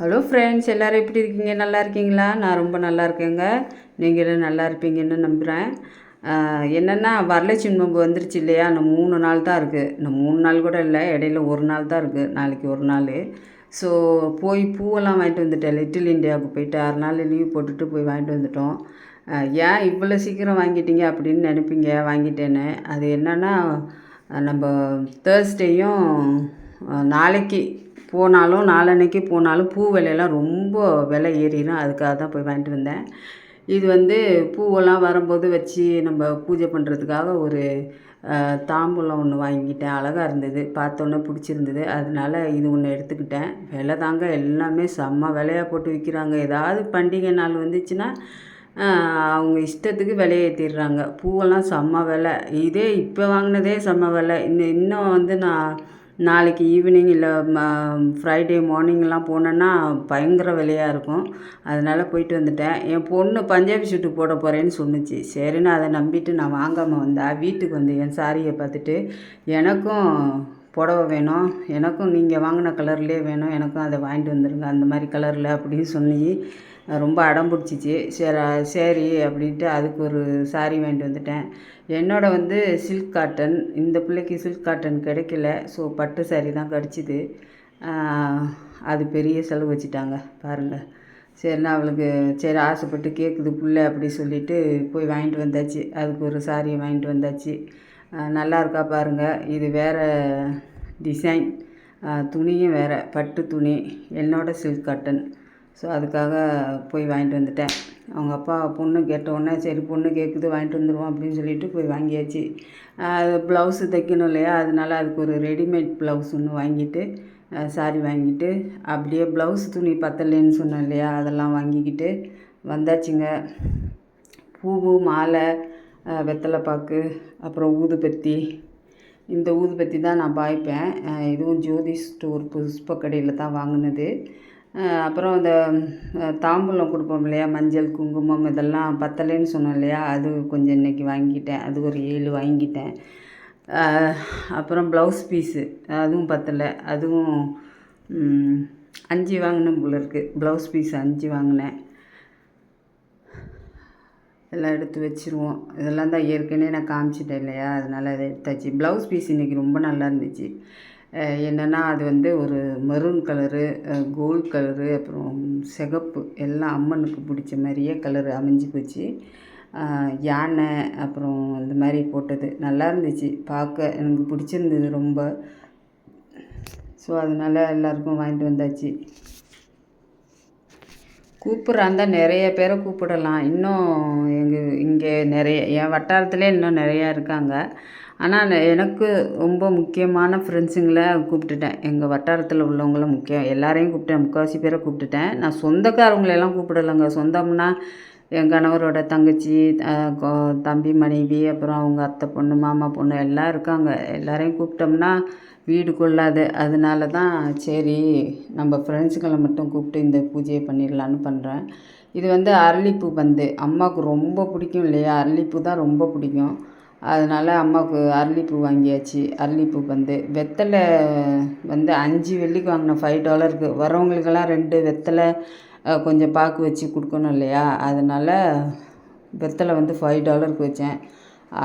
Hello friends எல்லோரும் எப்படி இருக்கீங்க? நல்லா இருக்கீங்களா? நான் ரொம்ப நல்லா இருக்கேங்க. நீங்களும் நல்லா இருப்பீங்கன்னு நம்புகிறேன் என்னென்னா வரலட்சுமி நோம்பு வந்துருச்சு இல்லையா? இன்னும் மூணு நாள் தான் இருக்குது இன்னும் மூணு நாள் கூட இல்லை. இடையில ஒரு நாள் தான் இருக்குது நாளைக்கு ஒரு நாள். ஸோ போய் பூவெல்லாம் வாங்கிட்டு வந்துட்டேன். லிட்டில் இந்தியாவுக்கு போயிட்டு ஆறு நாள் லீவ் போட்டுட்டு போய் வாங்கிட்டு வந்துட்டோம். ஏன் இவ்வளோ சீக்கிரம் வாங்கிட்டீங்க அப்படின்னு நினைப்பீங்க? வாங்கிட்டேன்னு. அது என்னென்னா நம்ம தேர்ஸ்டேயும் நாளைக்கு போனாலும் நாளன்னைக்கு போனாலும் பூ விலையெல்லாம் ரொம்ப விலை ஏறிடும் அதுக்காக தான் போய் வாங்கிட்டு வந்தேன். இது வந்து பூவெல்லாம் வரும்போது வச்சு நம்ம பூஜை பண்ணுறதுக்காக ஒரு தாம்பூலம் ஒன்று வாங்கிட்டேன் அழகாக இருந்தது. பார்த்தோன்னே பிடிச்சிருந்தது. அதனால இது ஒன்று எடுத்துக்கிட்டேன். விலை தாங்க எல்லாமே செம்ம விலையாக போட்டு விற்கிறாங்க ஏதாவது பண்டிகை நாள் வந்துச்சுன்னா அவங்க இஷ்டத்துக்கு விலையை ஏற்றிடுறாங்க பூவெல்லாம் செம்ம விலை. இதே இப்போ வாங்கினதே செம்ம விலை. இன்னும் இன்னும் வந்து நான் நாளைக்கு ஈவினிங் இல்லை ஃப்ரைடே மார்னிங்லாம் போனேன்னா பயங்கர விலையாக இருக்கும். அதனால் போயிட்டு வந்துட்டேன். என் பொண்ணு பஞ்சாபி சூட்டு போட போகிறேன்னு சொன்னுச்சு. சரின்னு அதை நம்பிட்டு நான் வாங்காமல் வந்தேன் வீட்டுக்கு வந்து என் சாரியை பார்த்துட்டு எனக்கும் புடவ வேணும். எனக்கும் நீங்கள் வாங்கின கலர்லேயே வேணும். எனக்கும் அதை வாங்கிட்டு வந்துடுங்க அந்த மாதிரி கலரில் அப்படின்னு சொல்லி ரொம்ப அடம் பிடிச்சிச்சு. சரி சரி அப்படின்ட்டு அதுக்கு ஒரு சாரி வாங்கிட்டு வந்துட்டேன். என்னோட வந்து சில்க் காட்டன் இந்த பிள்ளைக்கு சில்க் காட்டன் கிடைக்கல. ஸோ பட்டு சாரி தான் கிடச்சிது. அது பெரிய செலவு வச்சுட்டாங்க. பாருங்கள் சரிண்ணா அவளுக்கு சரி ஆசைப்பட்டு கேட்குது புள்ள அப்படி சொல்லிட்டு போய் வாங்கிட்டு வந்தாச்சு. அதுக்கு ஒரு சாரியை வாங்கிட்டு வந்தாச்சு. நல்லா இருக்கா பாருங்கள் இது வேறு டிசைன் துணியும் வேறு. பட்டு துணி. என்னோட சில்க் காட்டன் ஸோ அதுக்காக போய் வாங்கிட்டு வந்துட்டேன். அவங்க அப்பா பொண்ணு கேட்டவுடனே சரி பொண்ணு கேட்குது வாங்கிட்டு வந்துடுவோம் அப்படின்னு சொல்லிட்டு போய் வாங்கியாச்சு. அது ப்ளவுஸு தைக்கணும் இல்லையா? அதனால அதுக்கு ஒரு ரெடிமேட் ப்ளவுஸ் ஒன்று வாங்கிட்டு சாரி வாங்கிட்டு அப்படியே ப்ளவுஸ் துணி பத்தலைன்னு சொன்னேன் இல்லையா? அதெல்லாம் வாங்கிக்கிட்டு வந்தாச்சுங்க. பூவு மாலை வெத்தலைப்பாக்கு அப்புறம் ஊதுபத்தி. இந்த ஊதுபத்தி தான் நான் பாய்ப்பேன். இதுவும் ஜோதி ஸ்டோர் புஷ்பக்கடையில் தான் வாங்கினது. அப்புறம் இந்த தாம்பூலம் கொடுப்போம் இல்லையா? மஞ்சள் குங்குமம் இதெல்லாம் பத்தலைன்னு சொன்னோம் இல்லையா? அது கொஞ்சம் இன்றைக்கி வாங்கிட்டேன். அது ஒரு ஏழு வாங்கிட்டேன். அப்புறம் ப்ளவுஸ் பீஸு அதுவும் பத்தலை. அதுவும் அஞ்சு வாங்கினேன் போல இருக்குது ப்ளவுஸ் பீஸ் அஞ்சு வாங்கினேன். எல்லாம் எடுத்து வச்சுருவோம். இதெல்லாம் தான் ஏற்கனவே நான் காமிச்சிட்டேன் இல்லையா? அதனால் அதை எடுத்தாச்சு. ப்ளவுஸ் பீஸ் இன்றைக்கி ரொம்ப நல்லா இருந்துச்சு. என்னென்னா அது வந்து ஒரு மெரூன் கலரு கோல்ட் கலரு அப்புறம் சிகப்பு எல்லாம் அம்மனுக்கு பிடிச்ச மாதிரியே கலரு அமைஞ்சு போச்சு. யானை அப்புறம் இந்த மாதிரி போட்டது. நல்லா இருந்துச்சு. பார்க்க எனக்கு பிடிச்சிருந்தது ரொம்ப. ஸோ அதனால் எல்லாருக்கும் வாங்கிட்டு வந்தாச்சு. கூப்பிட்றாந்தா நிறைய பேரை கூப்பிடலாம். இன்னும் எங்கள் இங்கே நிறைய என் வட்டாரத்திலே இன்னும் நிறையா இருக்காங்க. ஆனால் எனக்கு ரொம்ப முக்கியமான ஃப்ரெண்ட்ஸுங்களை கூப்பிட்டுட்டேன். எங்கள் வட்டாரத்தில் உள்ளவங்கள முக்கியம். எல்லாரையும் கூப்பிட்டேன். முக்கால்வாசி பேரை கூப்பிட்டுட்டேன். நான் சொந்தக்காரவங்களெல்லாம் கூப்பிடலைங்க. சொந்தம்னா என் கணவரோட தங்கச்சி தம்பி மனைவி அப்புறம் அவங்க அத்தை பொண்ணு மாமா பொண்ணு எல்லாம் இருக்காங்க. எல்லாரையும் கூப்பிட்டோம்னா வீடு கொள்ளாது. அதனால தான் சரி நம்ம ஃப்ரெண்ட்ஸுங்களை மட்டும் கூப்பிட்டு இந்த பூஜையை பண்ணிடலான்னு பண்ணுறேன் இது வந்து அரளிப்பூ பந்து. அம்மாவுக்கு ரொம்ப பிடிக்கும் இல்லையா? அரளிப்பூ தான் ரொம்ப பிடிக்கும். அதனால் அம்மாவுக்கு அரளிப்பூ வாங்கியாச்சு. அரளிப்பூ வந்து வெத்தலை வந்து அஞ்சு வெள்ளிக்கு வாங்கினேன் ஃபைவ் டாலருக்கு வரவங்களுக்கெல்லாம் ரெண்டு வெத்தலை கொஞ்சம் பாக்கு வச்சு கொடுக்கணும் இல்லையா? அதனால் வெத்தலை வந்து ஃபைவ் டாலருக்கு வச்சேன்.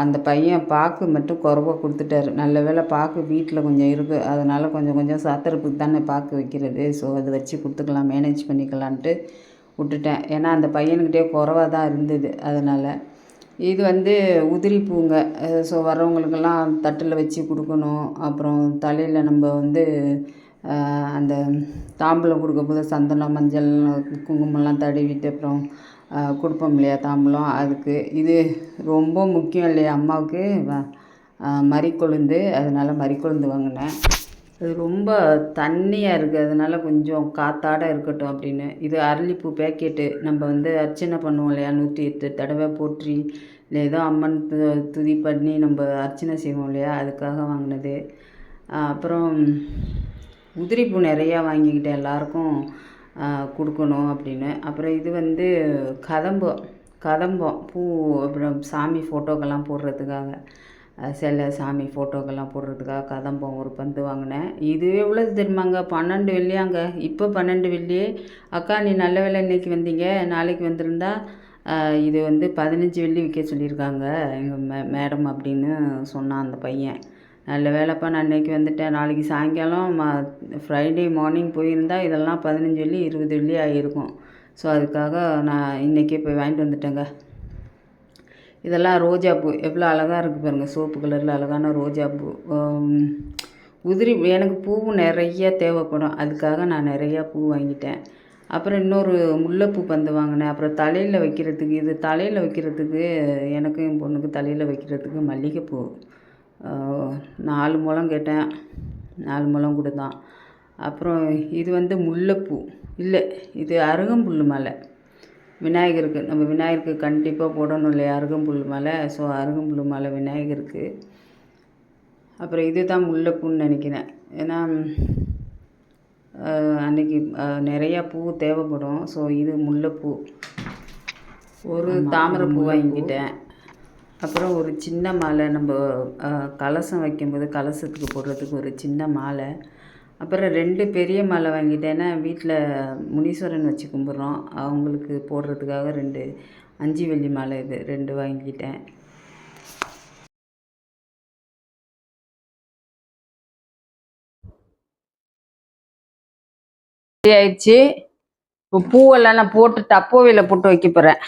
அந்த பையன் பாக்கு மட்டும் குறவாக கொடுத்துட்டாரு. நல்ல வேளை பாக்கு வீட்டில் கொஞ்சம் இருக்குது அதனால் கொஞ்சம் கொஞ்சம் சாத்திரப்புக்கு தானே பாக்கு வைக்கிறது. ஸோ அதை வச்சு கொடுத்துக்கலாம் மேனேஜ் பண்ணிக்கலான்ட்டு விட்டுட்டேன். ஏன்னா அந்த பையனுக்கிட்டே குறவாக தான் இருந்தது. அதனால் இது வந்து உதிரி பூங்க. ஸோ வரவங்களுக்கெல்லாம் தட்டில் வச்சு கொடுக்கணும். அப்புறம் தலையில் நம்ம வந்து அந்த தாம்பூலம் கொடுக்கும்போது சந்தனம் மஞ்சள் குங்குமம்லாம் தடவிட்டு அப்புறம் கொடுப்போம் இல்லையா தாம்பூலம்? அதுக்கு இது ரொம்ப முக்கியம் இல்லையா அம்மாவுக்கு? வ- மறிக்கொழுந்து அதனால் மறிக்கொழுந்து வாங்கினேன். அது ரொம்ப தண்ணியாக இருக்குது அதனால கொஞ்சம் காத்தாட இருக்கட்டும் அப்படின்னு. இது அரளிப்பூ பேக்கெட்டு நம்ம வந்து அர்ச்சனை பண்ணுவோம் இல்லையா? நூற்றி எட்டு தடவை போற்றி இல்லை ஏதோ அம்மன் து துதி பண்ணி நம்ம அர்ச்சனை செய்வோம் இல்லையா? அதுக்காக வாங்கினது. அப்புறம் உதிரிப்பூ நிறையா வாங்கிக்கிட்டேன் எல்லாருக்கும் கொடுக்கணும் அப்படின்னு. அப்புறம் இது வந்து கதம்பம் கதம்பம் பூ அப்புறம் சாமி ஃபோட்டோக்கெல்லாம் போடுறதுக்காக. சில சாமி ஃபோட்டோக்கெல்லாம் போடுறதுக்காக கதம்பம் ஒரு பந்து வாங்கினேன். இது எவ்வளோ தெரியுமாங்க? பன்னெண்டு வெள்ளியாங்க. இப்போ பன்னெண்டு வெள்ளியே அக்கா நீ நல்ல வேளை இன்னைக்கு வந்தீங்க. நாளைக்கு வந்திருந்தா இது வந்து பதினஞ்சு வெள்ளி விற்க சொல்லியிருக்காங்க. எங்கள் மே மேடம் அப்படின்னு சொன்னான் அந்த பையன். நல்ல வேலைப்பா நான் இன்றைக்கி வந்துட்டேன். நாளைக்கு சாயங்காலம் ம ஃப்ரைடே மார்னிங் போயிருந்தால் இதெல்லாம் பதினஞ்சு வெள்ளி இருபது வெள்ளி ஆகிருக்கும் ஸோ அதுக்காக நான் இன்றைக்கே போய் வாங்கிட்டு வந்துட்டேங்க. இதெல்லாம் ரோஜா பூ. எவ்வளோ அழகாக இருக்குது பாருங்கள் சோப்பு கலரில் அழகான ரோஜா பூ. உதிரி எனக்கு பூவும் நிறைய தேவைப்படும். அதுக்காக நான் நிறையா பூ வாங்கிட்டேன். அப்புறம் இன்னொரு முல்லைப்பூ பந்து வாங்கினேன். அப்புறம் தலையில் வைக்கிறதுக்கு இது தலையில் வைக்கிறதுக்கு எனக்கும் என் பொண்ணுக்கு தலையில் வைக்கிறதுக்கு மல்லிகைப்பூ. நாலு முழம் கேட்டேன். நாலு முழம் கொடுத்தான். அப்புறம் இது வந்து முல்லைப்பூ. இல்லை இது அருகம்புல் மலை. விநாயகருக்கு நம்ம விநாயகருக்கு கண்டிப்பாக போடணும் இல்லையா? அருகம்புல் மாலை. ஸோ அருகம்புல் மாலை விநாயகருக்கு. அப்புறம் இது தான் முல்லைப்பூன்னு நினைக்கிறேன். ஏன்னா அன்னைக்கு நிறையா பூ தேவைப்படும். ஸோ இது முல்லைப்பூ. ஒரு தாமரைப்பூ வாங்கிக்கிட்டேன் அப்புறம் ஒரு சின்ன மாலை நம்ம கலசம் வைக்கும்போது கலசத்துக்கு போடுறதுக்கு ஒரு சின்ன மாலை. அப்புறம் ரெண்டு பெரிய மாலை வாங்கிட்டேன் ஏன்னா வீட்டில் முனீஸ்வரன் வச்சு கும்பிட்றோம். அவங்களுக்கு போடுறதுக்காக ரெண்டு அஞ்சு வெள்ளி மாலை இது ரெண்டு வாங்கிக்கிட்டேன் ஆயிடுச்சு. இப்போ பூவெல்லாம் நான் போட்டு டப்போவையில் போட்டு வைக்க போகிறேன்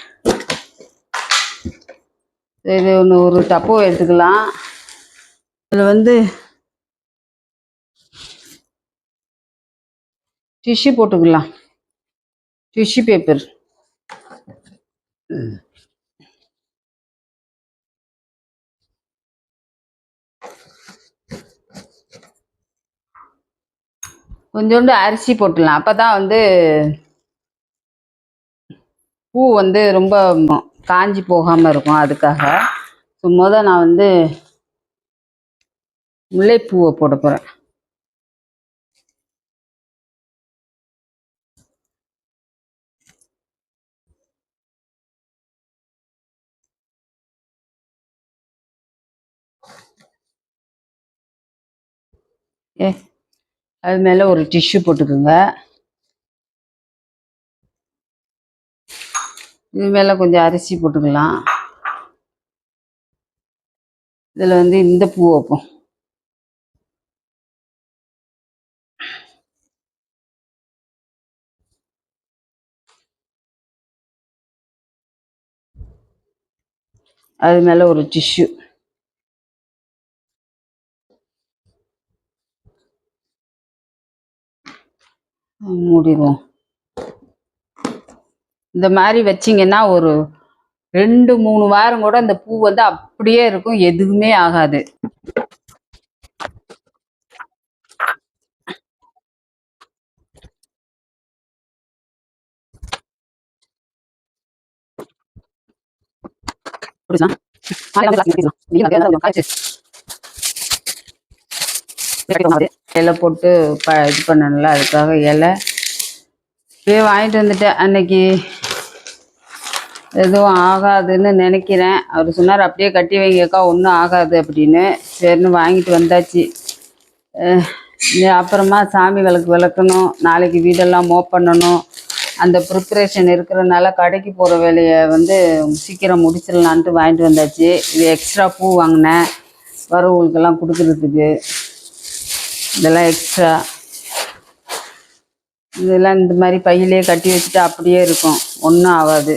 இது ஒன்று ஒரு டப்போ எடுத்துக்கலாம். இதில் வந்து டிஷ்யூ போட்டுக்கலாம். டிஷ்யூ பேப்பர் கொஞ்சோண்டு அரிசி போட்டுடலாம் அப்போ தான் வந்து பூ வந்து ரொம்ப காஞ்சி போகாமல் இருக்கும் அதுக்காக. ஸோ முத நான் வந்து முல்லைப்பூவை போட போகிறேன் ஏ அது மேலே ஒரு டிஷ்யூ போட்டுக்கோங்க. இது மேலே கொஞ்சம் அரிசி போட்டுக்கலாம். இதில் வந்து இந்த பூ வைப்போம். அது மேலே ஒரு டிஷ்யூ மூடிடுவோம். இந்த மாதிரி வச்சிங்கன்னா ஒரு ரெண்டு மூணு வாரம் கூட அந்த பூ வந்து அப்படியே இருக்கும் எதுவுமே ஆகாது. இலை போட்டு ப இது பண்ணணும்ல அதுக்காக இலை. இப்பயே வாங்கிட்டு வந்துட்டேன் அன்னைக்கு. எதுவும் ஆகாதுன்னு நினைக்கிறேன். அவர் சொன்னார் அப்படியே கட்டி வைங்கக்கா ஒன்றும் ஆகாது அப்படின்னு. சரின்னு வாங்கிட்டு வந்தாச்சு. அப்புறமா சாமி விளக்கு விளக்கணும். நாளைக்கு வீடெல்லாம் மோப் பண்ணணும். அந்த ப்ரிப்ரேஷன் இருக்கிறனால கடைக்கு போகிற வேலையை வந்து சீக்கிரம் முடிச்சிடலான்ட்டு வாங்கிட்டு வந்தாச்சு. இது எக்ஸ்ட்ரா பூ வாங்கினேன். வரவங்களுக்கெல்லாம் கொடுக்குறதுக்கு. இதெல்லாம் எக்ஸ்ட்ரா இதெல்லாம் இந்த மாதிரி பையிலே கட்டி வச்சுட்டு அப்படியே இருக்கும். ஒன்றும் ஆகாது.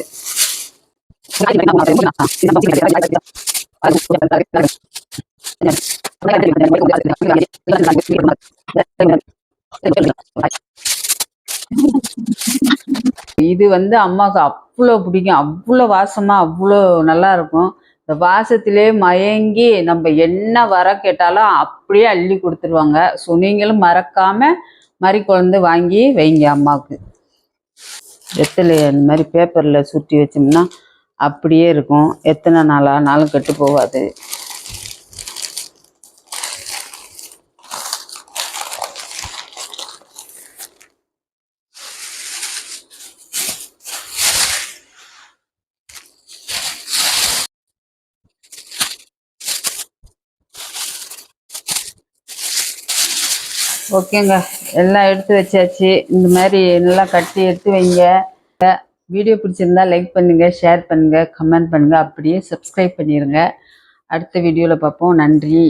இது வந்து அம்மாவுக்கு அவ்வளோ பிடிக்கும். அவ்வளோ வாசமாக அவ்வளோ நல்லா இருக்கும். இந்த வாசத்திலே மயங்கி நம்ம என்ன வர கேட்டாலும் அப்படியே அள்ளி கொடுத்துருவாங்க. ஸோ நீங்களும் மறக்காம மறி குழந்து வாங்கி வைங்க அம்மாவுக்கு. வெத்தலையை இந்த மாதிரி பேப்பரில் சுற்றி வச்சோம்னா அப்படியே இருக்கும். எத்தனை நாளானாலும் கெட்டு போகாது. ஓகேங்க. எல்லாம் எடுத்து வச்சாச்சு. இந்த மாதிரி நல்லா கட்டி எடுத்து வைங்க. வீடியோ பிடிச்சிருந்தா லைக் பண்ணுங்கள் ஷேர் பண்ணுங்கள் கமெண்ட் பண்ணுங்கள் அப்படியே சப்ஸ்கிரைப் பண்ணிடுங்க அடுத்த வீடியோவில் பார்ப்போம். நன்றி.